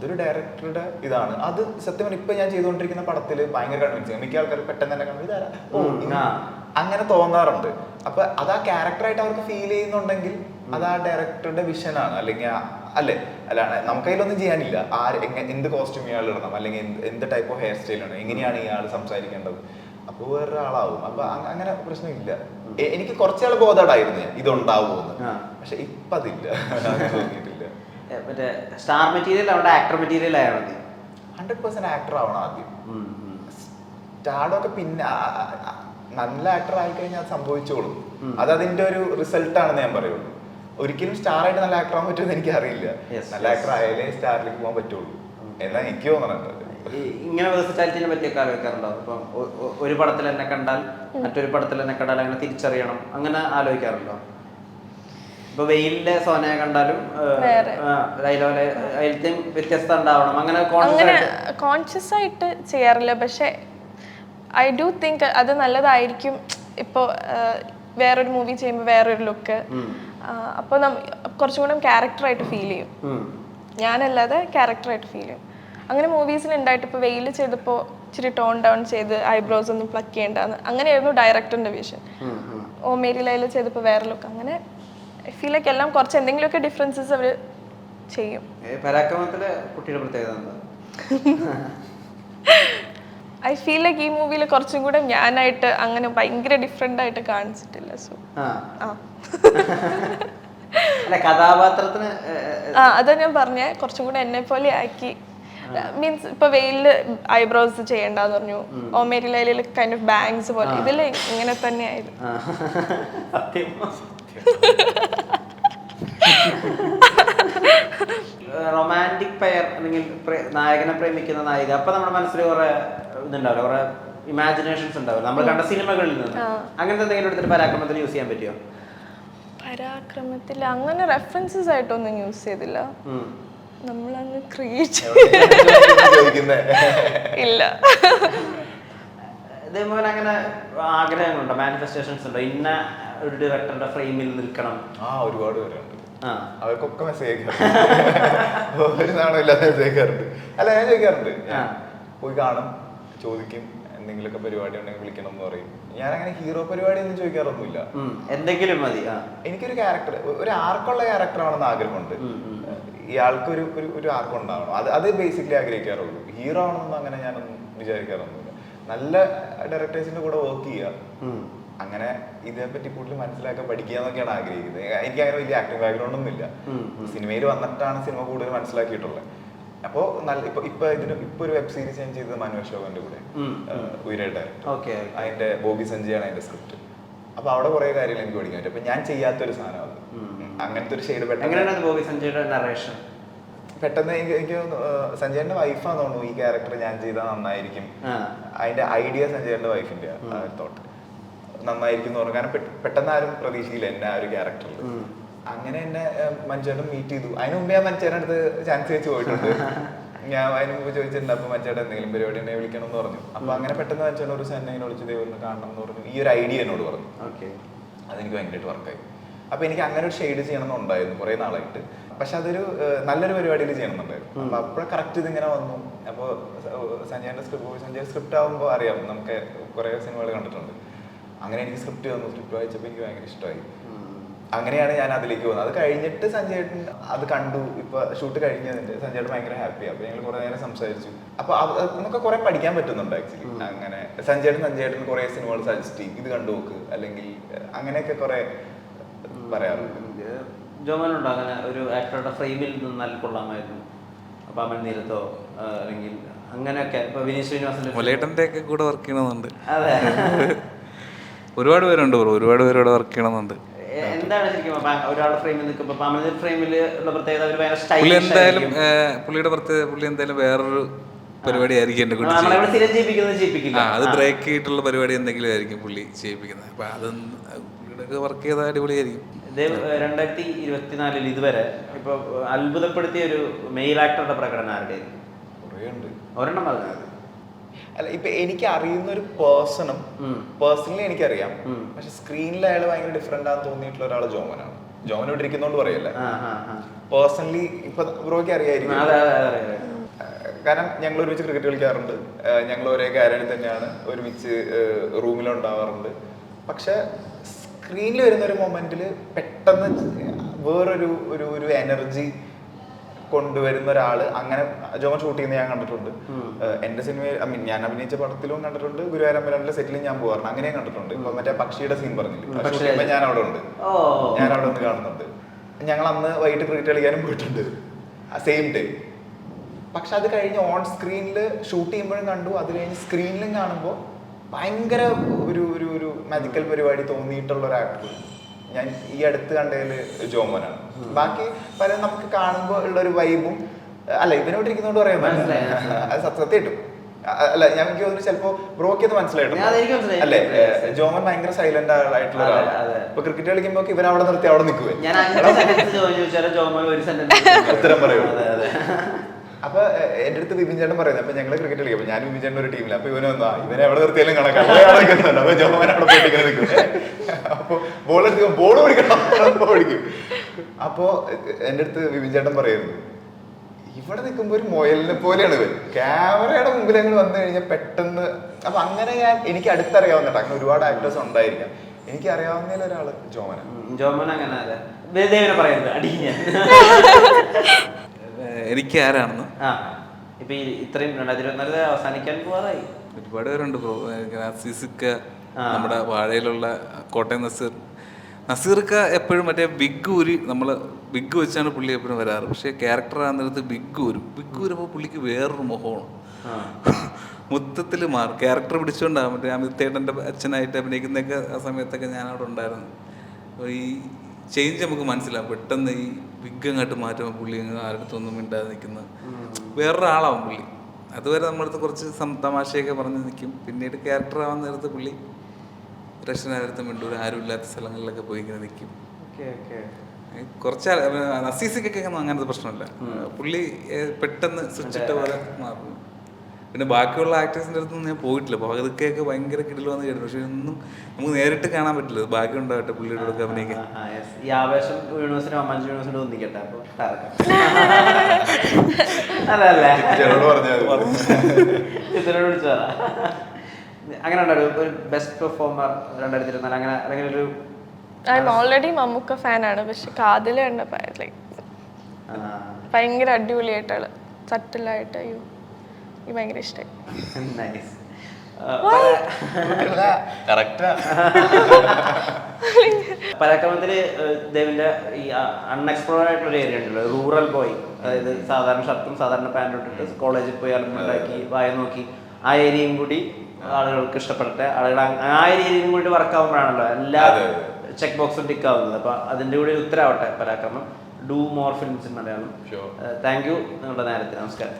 അതൊരു ഡയറക്ടറുടെ ഇതാണ്. അത് സത്യം ഇപ്പൊ ഞാൻ ചെയ്തുകൊണ്ടിരിക്കുന്ന പടത്തിൽ ഭയങ്കര കൺവിൻസിങ് മിക്ക ആൾക്കാർ പെട്ടെന്ന് തന്നെ കണ്ടു ഇതാരാ ഓ. അങ്ങനെ തോന്നാറുണ്ട്. അപ്പൊ അത് ആ ക്യാരക്ടറായിട്ട് അവർക്ക് ഫീൽ ചെയ്യുന്നുണ്ടെങ്കിൽ അത് ആ ഡയറക്ടറുടെ വിഷനാണ് അല്ലെങ്കിൽ അല്ലെ അല്ലേ? നമുക്ക് അതിലൊന്നും ചെയ്യാനില്ല. ആര് എങ്ങനെ എന്ത് കോസ്റ്റ്യൂം ഇയാൾ ഇടണം? അല്ലെങ്കിൽ എന്ത് ടൈപ്പ് ഓഫ് ഹെയർ സ്റ്റൈൽ ആണ് എങ്ങനെയാണ് ഇയാൾ സംസാരിക്കേണ്ടത്? അപ്പോൾ വേറൊരാളാവും. അപ്പൊ അ- അങ്ങനെ പ്രശ്നമില്ല. എനിക്ക് കുറച്ചാൾ ബോധമായിരുന്നു ഞാൻ. ഇതുണ്ടാവുമെന്ന്. പക്ഷെ ഇപ്പൊ അതില്ല അത് തോന്നിയിട്ടില്ല ഏ, മറ്റേ സ്റ്റാർ മെറ്റീരിയൽ അവിടെ ആക്ടർ മെറ്റീരിയൽ ആയാൽ മതി. ഹൺഡ്രഡ് പെർസെന്റ് ആക്ടർ ആവണം ആദ്യം. സ്റ്റാർഡൊക്കെ പിന്നെ നല്ല ആക്ടർ ആയി കഴിഞ്ഞാൽ അത് സംഭവിച്ചോളും. അത് അതിന്റെ ഒരു റിസൾട്ട് ആണെന്ന് ഞാൻ പറയുള്ളൂ. ഒരിക്കലും സ്റ്റാർ ആയിട്ട് നല്ല ആക്ടർ ആവാൻ പറ്റുമെന്ന് എനിക്ക് അറിയില്ല നല്ല ആക്ടർ ആയാലേ സ്റ്റാറിലേക്ക് പോകാൻ പറ്റുള്ളൂ. എന്നാ എനിക്ക് തോന്നുന്നുണ്ട് ഇങ്ങനെ വേഴ്സിറ്റാലിറ്റിനെ പറ്റിയൊക്കെ ആലോചിക്കാറുണ്ടോ? ഇപ്പം ഒ- ഒ- ഒരു പടത്തിൽ എന്നെ കണ്ടാൽ മറ്റൊരു പടത്തിൽ എന്നെ കണ്ടാൽ അങ്ങനെ തിരിച്ചറിയണം. അങ്ങനെ ആലോചിക്കാറുണ്ടോ? ഇപ്പൊ വെയിലിന്റെ സോനയെ കണ്ടാലും. അതിലെ അതിലത്തെയും വ്യത്യസ്തത ഉണ്ടാവണം. അങ്ങനെ കോൺഷ്യസ് അങ്ങനെ ആയിട്ട്. കോൺഷ്യസ് ആയിട്ട് ചെയ്യാറില്ല. പക്ഷെ ഐ ഡു തിങ്ക് അത് നല്ലതായിരിക്കും. ഇപ്പോൾ വേറൊരു മൂവി ചെയ്യുമ്പോൾ വേറൊരു ലുക്ക് അപ്പൊ അപ്പോൾ കുറച്ചും കൂടെ ക്യാരക്ടറായിട്ട് ഫീൽ ചെയ്യും. ഞാനല്ലാതെ ക്യാരക്ടറായിട്ട് ഫീൽ ചെയ്യും. അങ്ങനെ മൂവീസിൽ ഉണ്ടായിട്ട് ഇപ്പോൾ വെയിൽ ചെയ്തപ്പോൾ ഇച്ചിരി ടോൺ ഡൗൺ ചെയ്ത് ഐബ്രോസ് ഒന്നും പ്ലക്ക് ചെയ്യേണ്ടെന്ന് അങ്ങനെയായിരുന്നു ഡയറക്ടറിന്റെ വിഷൻ. ഓ മേരി ലൈല ചെയ്തപ്പോൾ വേറെ ലുക്ക് അങ്ങനെ ഐ ഫീൽ ലൈക്ക് എല്ലാം കുറച്ച് എന്തെങ്കിലുമൊക്കെ ഡിഫറൻസസ് അവർ ചെയ്യും. പരാക്രമത്തിലെ കുട്ടിയുടെ പ്രത്യേകത ഐ ഫീൽ ലൈക്ക് ഈ മൂവിയിൽ കുറച്ചും കൂടെ ഞാനായിട്ട് അങ്ങനെ ഭയങ്കര ഡിഫറെന്റ് ആയിട്ട് കാണിച്ചിട്ടില്ല സോ കഥാപാത്രത്തിന് ആ അതാ ഞാൻ പറഞ്ഞ കുറച്ചും കൂടെ എന്നെ പോലെ ആക്കി. മീൻസ് ഇപ്പൊ വെയിലിൽ ഐബ്രോസ് ചെയ്യണ്ടെന്ന് പറഞ്ഞു. ഓമേരി ലൈലിൽ കൈൻഡ് ഓഫ് ബാങ്സ് പോലെ. ഇതിൽ ഇങ്ങനെ തന്നെയായിരുന്നു റൊമാന്റിക് പെയർ അല്ലെങ്കിൽ നായകനെ പ്രേമിക്കുന്ന നായിക. അപ്പൊ നമ്മുടെ മനസ്സിൽ കുറെ ഇതുണ്ടാവില്ല? കുറെ ഇമാജിനേഷൻസ് ഉണ്ടാവില്ല? നമ്മൾ കണ്ട സിനിമകളിൽ നിന്ന്. അങ്ങനത്തെ എന്തെങ്കിലും എടുത്തിട്ട് പരാക്രമത്തിൽ യൂസ് ചെയ്യാൻ പറ്റുമോ പരാക്രമത്തിൽ അങ്ങനെ റെഫറൻസസ് ആയിട്ടൊന്നും യൂസ് ചെയ്തില്ല. നമ്മൾ നമ്മളങ്ങ് ക്രിയേറ്റ് ഇല്ല. ഇതേപോലെ അങ്ങനെ ആഗ്രഹങ്ങളുണ്ടോ? മാനിഫെസ്റ്റേഷൻസ് ഉണ്ടോ? ഇന്ന ഒരു ഡയറക്ടറുടെ ഫ്രെയിമിൽ നിൽക്കണം. ആ ഒരുപാട് പേരുണ്ട്. ആ. അവർക്കൊക്കെ മെസ്സേജ് അയക്കാറുണ്ട് ഒരു നാണോ ഇല്ലാതെ മെസ്സേജ് അയക്കാറുണ്ട് അല്ല ഞാൻ ചോദിക്കാറുണ്ട്. പോയി കാണും ചോദിക്കും എന്തെങ്കിലുമൊക്കെ പരിപാടി ഉണ്ടെങ്കിൽ വിളിക്കണം എന്ന് പറയും. ഞാൻ അങ്ങനെ ഹീറോ പരിപാടി ഒന്നും ചോദിക്കാറൊന്നുമില്ല. എന്തെങ്കിലും മതി എനിക്കൊരു ക്യാരക്ടർ ഒരു ആർക്കുള്ള ക്യാരക്ടർ ആണെന്ന് ആഗ്രഹമുണ്ട്. ഇയാൾക്ക് ഒരു ഒരു ആർക്ക് ഉണ്ടാവണം. അത് അത് ബേസിക്കലി ആഗ്രഹിക്കാറുള്ളൂ. ഹീറോ ആണെന്നൊന്നും അങ്ങനെ ഞാനൊന്നും വിചാരിക്കാറൊന്നുമില്ല. നല്ല ഡയറക്ടേഴ്സിന്റെ കൂടെ വർക്ക് ചെയ്യുക. അങ്ങനെ ഇതേപ്പറ്റി കൂടുതൽ മനസ്സിലാക്കാൻ പഠിക്കുക എന്നൊക്കെയാണ് ആഗ്രഹിക്കുന്നത്. എനിക്ക് അങ്ങനെ വലിയ ആക്ടിംഗ് ബാക്ക്ഗ്രൗണ്ട് ഒന്നും ഇല്ല. സിനിമയിൽ വന്നിട്ടാണ് സിനിമ കൂടുതൽ മനസ്സിലാക്കിയിട്ടുള്ളത്. അപ്പോ നല്ല ഇപ്പൊ ഇപ്പൊ ഇതിന് ഇപ്പൊ ഒരു വെബ് സീരീസ് ഞാൻ ചെയ്തത് മനു അശോകന്റെ കൂടെ. ഉയരട്ടെ അതിന്റെ ബോബി സഞ്ജയാണ് അതിന്റെ സ്ക്രിപ്റ്റ് അപ്പൊ അവിടെ കുറെ കാര്യങ്ങൾ എനിക്ക് പഠിക്കാൻ പറ്റും. അപ്പൊ ഞാൻ ചെയ്യാത്തൊരു സാധനം അത്. അങ്ങനത്തെ ഒരു ഷെയ്ഡ് പെട്ടെന്ന് ബോബി സഞ്ജയുടെ നറേഷൻ പെട്ടെന്ന് എനിക്ക് എനിക്ക് സഞ്ജയന്റെ വൈഫാന്ന് തോന്നുന്നു ഈ ക്യാരക്ടർ ഞാൻ ചെയ്താൽ നന്നായിരിക്കും. അതിന്റെ ഐഡിയ സഞ്ജയന്റെ വൈഫിന്റെ തോട്ട് നന്നായിരിക്കും എന്ന് പറഞ്ഞു. കാരണം പെട്ടെന്ന് ആരും പ്രതീക്ഷയില്ല എന്നെ ആ ഒരു ക്യാരക്ടറിൽ അങ്ങനെ എന്നെ മഞ്ചേട്ടൻ മീറ്റ് ചെയ്തു. അതിന് മുമ്പ് ഞാൻ മഞ്ചേട്ടൻ അടുത്ത് ചാൻസ് വെച്ച് പോയിട്ടുണ്ട്. ഞാൻ അതിന് മുമ്പ് ചോദിച്ചിട്ടുണ്ട് അപ്പൊ മഞ്ചേട്ടൻ എന്തെങ്കിലും പരിപാടി എന്നെ വിളിക്കണം എന്ന് പറഞ്ഞു. അപ്പൊ അങ്ങനെ പെട്ടെന്ന് മഞ്ചേട്ടൻ ഒരു സെന്നെ വിളിച്ച് ദൈവം കാണണം എന്ന് പറഞ്ഞു. ഈ ഒരു ഐഡിയ എന്നോട് പറഞ്ഞു. ഓക്കെ. അതെനിക്ക് ഭയങ്കരമായിട്ട് വർക്കായി അപ്പൊ എനിക്ക് അങ്ങനെ ഒരു ഷെയ്ഡ് ചെയ്യണമെന്നുണ്ടായിരുന്നു കുറെ നാളായിട്ട്. പക്ഷെ അതൊരു നല്ലൊരു പരിപാടിയിൽ ചെയ്യണമെന്നുണ്ടായിരുന്നു. അപ്പൊ അപ്പോഴെ കറക്റ്റ് ഇതിങ്ങനെ വന്നു. അപ്പോൾ സഞ്ജയന്റെ സ്ക്രിപ്റ്റ് സഞ്ജയ് സ്ക്രിപ്റ്റ് ആകുമ്പോൾ അറിയാം. നമുക്ക് കുറെ സിനിമകൾ കണ്ടിട്ടുണ്ട്. അങ്ങനെ എനിക്ക് സ്ക്രിപ്റ്റ് തന്നു സ്ക്രിപ്റ്റ് വായിച്ചപ്പോൾ എനിക്ക് ഭയങ്കര ഇഷ്ടമായി അങ്ങനെയാണ് ഞാൻ അതിലേക്ക് പോകുന്നത്. അത് കഴിഞ്ഞിട്ട് സഞ്ജയേട്ടൻ അത് കണ്ടു. ഇപ്പൊ ഷൂട്ട് കഴിഞ്ഞതിന്റെ സഞ്ജയേട്ടൻ ഭയങ്കര ഹാപ്പി അപ്പൊ ഞങ്ങൾ കുറെ നേരം സംസാരിച്ചു. അപ്പൊ നമുക്ക് കുറെ പഠിക്കാൻ പറ്റുന്നുണ്ട് ആക്ച്വലി അങ്ങനെ സഞ്ജയേട്ടൻ സഞ്ജയേട്ടൻ കുറെ സിനിമകൾ സജസ്റ്റ് ചെയ്യും. ഇത് കണ്ടു നോക്ക്. അല്ലെങ്കിൽ അങ്ങനെയൊക്കെ കുറെ പറയാറുണ്ട്. ജോമനുണ്ടോ? അങ്ങനെ ഒരു ആക്ടറുടെ ഫ്രെയിമിൽ നിന്നാൽ കൊള്ളാമായിരുന്നു. അപ്പൊ അമൽ നീരത്തോ അല്ലെങ്കിൽ അങ്ങനെയൊക്കെ. ഇപ്പൊ വിനീത് ശ്രീനിവാസന്റെ കൂടെ വർക്ക് ചെയ്യണമെന്നുണ്ട് അതെ. ഒരുപാട് പേരുണ്ട് ബ്രോ ഒരുപാട് പേരോട് വർക്ക് ചെയ്യണമെന്നുണ്ട്. എന്താണ് ശരിക്കും ഒരാളുടെ ഫ്രെയിമിൽ നിൽക്കുമ്പോൾ ഫ്രെയിമിൽ ഉള്ള പ്രത്യേകത ഒരു ഭയങ്കര പുള്ളി എന്തായാലും പുള്ളിയുടെ പ്രത്യേകത പുള്ളി എന്തായാലും വേറൊരു പരിപാടി ആയിരിക്കും എന്റെ കൂട്ടി നമ്മളെ ഇവിടെ ചെയ്യുന്നത്. സ്ഥിരം ചെയ്യിപ്പിക്കുന്നത് ആ അത് ബ്രേക്ക് ചെയ്തിട്ടുള്ള പരിപാടി എന്തെങ്കിലും ആയിരിക്കും പുള്ളി ചെയ്യിപ്പിക്കുന്നത്. അപ്പൊ അതൊന്നും പുള്ളിയുടെ വർക്ക് ചെയ്താൽ അടിപൊളിയായിരിക്കും. ഇത് രണ്ടായിരത്തി ഇരുപത്തിനാലിൽ ഇതുവരെ ഇപ്പൊ അത്ഭുതപ്പെടുത്തിയ ഒരു മെയിൽ ആക്ടറുടെ പ്രകടനം ആരുടെ? കുറേ ഉണ്ട് ഒരെണ്ണം പറഞ്ഞത് അല്ല ഇപ്പൊ എനിക്ക് അറിയുന്ന ഒരു പേഴ്സണും പേഴ്സണലി എനിക്കറിയാം. പക്ഷെ സ്ക്രീനിൽ അയാൾ ഭയങ്കര ഡിഫറെന്റ് ആണെന്ന് തോന്നിയിട്ടുള്ള ഒരാൾ ജോമനാണ്. ജോമൻ ഇവിടെ ഇരിക്കുന്നോണ്ട് പറയല്ലേ? പേഴ്സണലി ഇപ്പൊ ബ്രോക്ക് അറിയായിരിക്കും. കാരണം ഞങ്ങൾ ഒരുമിച്ച് ക്രിക്കറ്റ് കളിക്കാറുണ്ട്. ഞങ്ങൾ ഒരേ കാര്യം തന്നെയാണ്. ഒരുമിച്ച് റൂമിലുണ്ടാവാറുണ്ട്. പക്ഷെ സ്ക്രീനിൽ വരുന്ന ഒരു മൊമെന്റിൽ പെട്ടെന്ന് വേറൊരു ഒരു ഒരു എനർജി കൊണ്ടുവരുന്ന ഒരാൾ അങ്ങനെ ജോമൻ ഷൂട്ട് ചെയ്യുന്ന ഞാൻ കണ്ടിട്ടുണ്ട്. എന്റെ സിനിമയിൽ ഐ മീൻ ഞാൻ അഭിനയിച്ച പടത്തിലും കണ്ടിട്ടുണ്ട്. ഗുരുവായൂരമ്പലത്തിലെ സെറ്റിലും ഞാൻ പോകാറുണ്ട് അങ്ങനെയും കണ്ടിട്ടുണ്ട്. ഇപ്പൊ മറ്റേ പക്ഷിയുടെ സീൻ പറഞ്ഞില്ലേ? ഞാൻ അവിടെ ഉണ്ട്. ഞാൻ അവിടെ ഒന്ന് കാണുന്നുണ്ട്. ഞങ്ങൾ അന്ന് വൈകിട്ട് ക്രിക്കറ്റ് കളിക്കാനും പോയിട്ടുണ്ട്. സെയിം ഡേ പക്ഷെ അത് കഴിഞ്ഞ് ഓൺ സ്ക്രീനിൽ ഷൂട്ട് ചെയ്യുമ്പോഴും കണ്ടു. അത് കഴിഞ്ഞ് സ്ക്രീനിലും കാണുമ്പോൾ ഭയങ്കര ഒരു ഒരു ഒരു മാജിക്കൽ പരിപാടി തോന്നിയിട്ടുള്ള ഒരു ആക്ടർ ഞാൻ ഈ അടുത്ത് കണ്ടതിൽ ജോമോനാണ്. ബാക്കി പല നമുക്ക് കാണുമ്പോൾ ഉള്ള ഒരു വൈബും അല്ല ഇവനോട് ഇരിക്കുന്നോണ്ട് പറയാൻ അത് അത് കിട്ടും. അല്ല ഞാൻ എനിക്ക് തോന്നുന്നു ചിലപ്പോ ബ്രോക്ക് അത് മനസ്സിലായിട്ടുണ്ട്? അല്ലെ? ജോമൻ ഭയങ്കര സൈലന്റ് ആയിട്ടുള്ള ഒരാളാണ്. ഇപ്പൊ ക്രിക്കറ്റ് കളിക്കുമ്പോ ഇവൻ അവിടെ നിർത്തി അവിടെ നിൽക്കുവേ ഉത്തരം പറയൂ. അപ്പൊ എന്റെ അടുത്ത് വിപിൻ ചേട്ടൻ പറയുന്നത് അപ്പൊ ഞങ്ങൾ ക്രിക്കറ്റ് കളിക്കും. ഞാൻ വിപിൻ ചേട്ടൻ ഒരു ടീമില്ല അപ്പൊ ഇവനെ വന്നാ ഇവനെ എവിടെ നിർത്തിയാലും കണക്കാണ് അപ്പൊ ജോമൻ അവിടെ പോയിട്ട് ഇങ്ങനെ അപ്പൊ ബോൾ ബോൾ പിടിക്കണം. പിടിക്കും. അപ്പൊ എന്റെ അടുത്ത് വിപിൻ ചേട്ടൻ പറയുന്നു ഇവിടെ നിൽക്കുമ്പോ ഒരു മുയലിനെ പോലെയാണ് ഇവർ ക്യാമറയുടെ മുമ്പിൽ ഞങ്ങൾ വന്നു കഴിഞ്ഞാൽ പെട്ടെന്ന് അപ്പൊ അങ്ങനെ ഞാൻ എനിക്ക് അടുത്തറിയാവുന്ന കേട്ടോ അങ്ങനെ ഒരുപാട് ആക്ടേഴ്സ് ഉണ്ടായിരിക്കാം. എനിക്ക് അറിയാവുന്ന ഒരാൾ ജോമന. ജോമന ജോമോൻ അങ്ങനെ പറയുന്നത് അടി ഞാൻ. എനിക്ക് ആരാണെന്ന്? ആ ഇപ്പൊ ഇത്രയും രണ്ടായിരത്തി ഇരുപത്തിനാലിൽ അവസാനിക്കാൻ പോവാറായി. ഒരുപാട് പേരുണ്ട് ബ്രോ. നമ്മുടെ വാഴയിലുള്ള കോട്ടയം നസീർ. നസീർക്ക എപ്പോഴും മറ്റേ ബിഗ് ഊരി നമ്മൾ ബിഗ് വെച്ചാണ് പുള്ളി എപ്പോഴും വരാറ്. പക്ഷേ ക്യാരക്ടർ ആകുന്നിടത്ത് ബിഗ് ഊരും ബിഗ് ഊരുമ്പോൾ പുള്ളിക്ക് വേറൊരു മുഖമാണ് ആ. മൊത്തത്തിൽ മാറും. ക്യാരക്ടർ പിടിച്ചുകൊണ്ടാണ് മറ്റേ അമിതേട്ടന്റെ അച്ഛനായിട്ട് അഭിനയിക്കുന്നതൊക്കെ ആ സമയത്തൊക്കെ ഞാൻ അവിടെ ഉണ്ടായിരുന്നു ഈ ചേഞ്ച് നമുക്ക് മനസ്സിലാവും. പെട്ടെന്ന് ഈ ബിഗ് അങ്ങോട്ട് മാറ്റുമ്പോൾ പുള്ളി അങ്ങ് ആരുടെത്തൊന്നും മിണ്ടാതെ നിൽക്കുന്ന. വേറൊരാളാവും പുള്ളി. അതുവരെ നമ്മളടുത്ത് കുറച്ച് തമാശയൊക്കെ പറഞ്ഞ് നിൽക്കും. പിന്നീട് ക്യാരക്ടർ ആവാൻ നേരത്ത് പുള്ളി രക്ഷനാരത്തും മിണ്ടൂർ ആരുമില്ലാത്ത സ്ഥലങ്ങളിലൊക്കെ പോയി ഇങ്ങനെ നിൽക്കും ഓക്കെ ഓക്കെ. ഏ, കുറച്ച് നസീസിക്കൊക്കെ അങ്ങനത്തെ പ്രശ്നമില്ല. പുള്ളി പെട്ടെന്ന് സ്വിച്ചിട്ട പോലെ മാറുന്നു. പിന്നെ ബാക്കിയുള്ള ആക്ടേഴ്സിന്റെ അടുത്തൊന്നും ഞാൻ പോയിട്ടില്ല. പകതൊക്കെയൊക്കെ ഭയങ്കര കിടിൽ വന്ന് കേട്ടു പക്ഷെ ഒന്നും നമുക്ക് നേരിട്ട് കാണാൻ പറ്റില്ല. ബാക്കി ഉണ്ടാവട്ടെ പുള്ളിയുടെ കൂടെ അഭിനയിക്കാൻ. ഈ ആവേശം യൂണിവേഴ്സിറ്റി അമ്മഞ്ച് യൂണിവേഴ്സിറ്റി ഒന്നിക്കട്ടെ. അപ്പോൾ അതല്ലേ? വിളിച്ചു പറ. അങ്ങനെ ഉണ്ടോ ഒരു- ബെസ്റ്റ് പെർഫോമർ രണ്ടായിരത്തി ഇരുപത്തിനാല്. അങ്ങനെ അല്ലെങ്കിൽ ഒരു ഐ എം ഓൾറെഡി മമ്മൂക്ക ആണ്. പക്ഷെ കാതിൽ കണ്ടപ്പോ ലൈക്ക് ഭയങ്കര അടിപൊളിയായിട്ടാണ്. സട്ടിലായിട്ട് അയ്യോ ഈ ഭയങ്കര ഇഷ്ടമായി നൈസ് പരാക്രമത്തിൽ ദേവിന്റെ ഈ അൺഎക്സ്പ്ലോർഡ് ആയിട്ടുള്ള ഒരു ഏരിയ ഉണ്ടല്ലോ. റൂറൽ ബോയ് അതായത് സാധാരണ ഷർട്ടും സാധാരണ പാന്റും ഇട്ടിട്ട് കോളേജിൽ പോയി അലമ്പുണ്ടാക്കി വായ നോക്കി. ആ ഏരിയയും കൂടി ആളുകൾക്ക് ഇഷ്ടപ്പെടട്ടെ. ആളുകൾ ആ രീതിയിലും കൂടി വർക്ക് ആവുമ്പോഴാണല്ലോ എല്ലാ ചെക്ക് ബോക്സും ടിക്ക് ആവുന്നത്. അപ്പൊ അതിന്റെ കൂടി ഒരു ഉത്തരവാവട്ടെ പരാക്രമം. Do more films in Malayalam. Thank you നിങ്ങളുടെ നേരത്തെ നമസ്കാരം.